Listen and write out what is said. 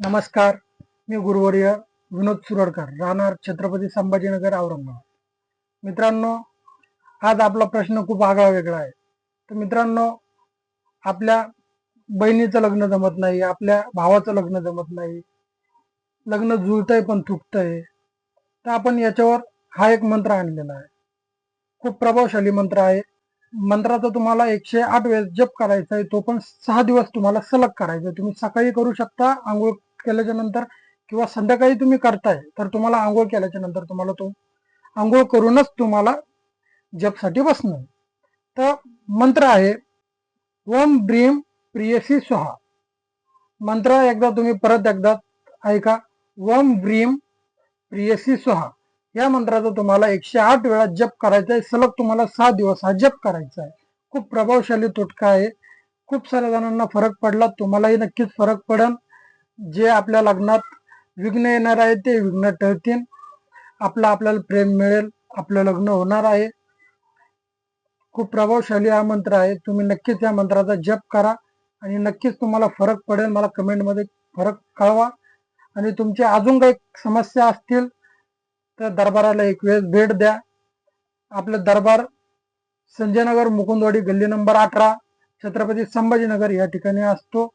नमस्कार मी गुरुवर्य विनोद सुरडकर राहणार छत्रपती संभाजीनगर औरंगाबाद. मित्रांनो आज आपला प्रश्न खूप आगळा वेगळा आहे. तर मित्रांनो आपल्या बहिणीचं लग्न जमत नाही आपल्या भावाचं लग्न जमत नाही लग्न जुळतंय पण तुटतंय तर आपण याच्यावर हा एक मंत्र आणलेला आहे. खूप प्रभावशाली मंत्र आहे. मंत्राचा तुम्हाला एकशे आठ वेळेस जप करायचा आहे तो पण सहा दिवस तुम्हाला सलग करायचा आहे तुम्ही सकाळी करू शकता आंघोळ केल्याच्यानंतर किंवा संध्याकाळी तुम्ही करताय तर तुम्हाला आंघोळ केल्याच्यानंतर तुम्हाला तो आंघोळ करूनच तुम्हाला जपसाठी बसणं. तर मंत्र आहे ओम ब्रीम प्रियसी सुहा मंत्र एकदा तुम्ही परत एकदा ऐका ओम ब्रीम प्रियसी सुहा या मंत्राचा तुम्हाला एकशे आठ वेळा जप करायचा आहे सलग तुम्हाला सहा दिवस हा जप करायचा आहे. खूप प्रभावशाली तोटका आहे. खूप साऱ्या जणांना फरक पडला तुम्हालाही नक्कीच फरक पडेल जे आपल्या लग्नात विघ्न येणार आहे ते विघ्न टळतील आपलं आपल्याला प्रेम मिळेल आपलं लग्न होणार आहे. खूप प्रभावशाली हा मंत्र आहे. तुम्ही नक्कीच या मंत्राचा जप करा आणि नक्कीच तुम्हाला फरक पडेल. मला कमेंटमध्ये फरक कळवा. आणि तुमची अजून काही समस्या असतील तर दरबाराला एक वेळेस भेट द्या. आपलं दरबार संजयनगर मुकुंदवाडी गल्ली नंबर अठरा छत्रपती संभाजीनगर या ठिकाणी असतो.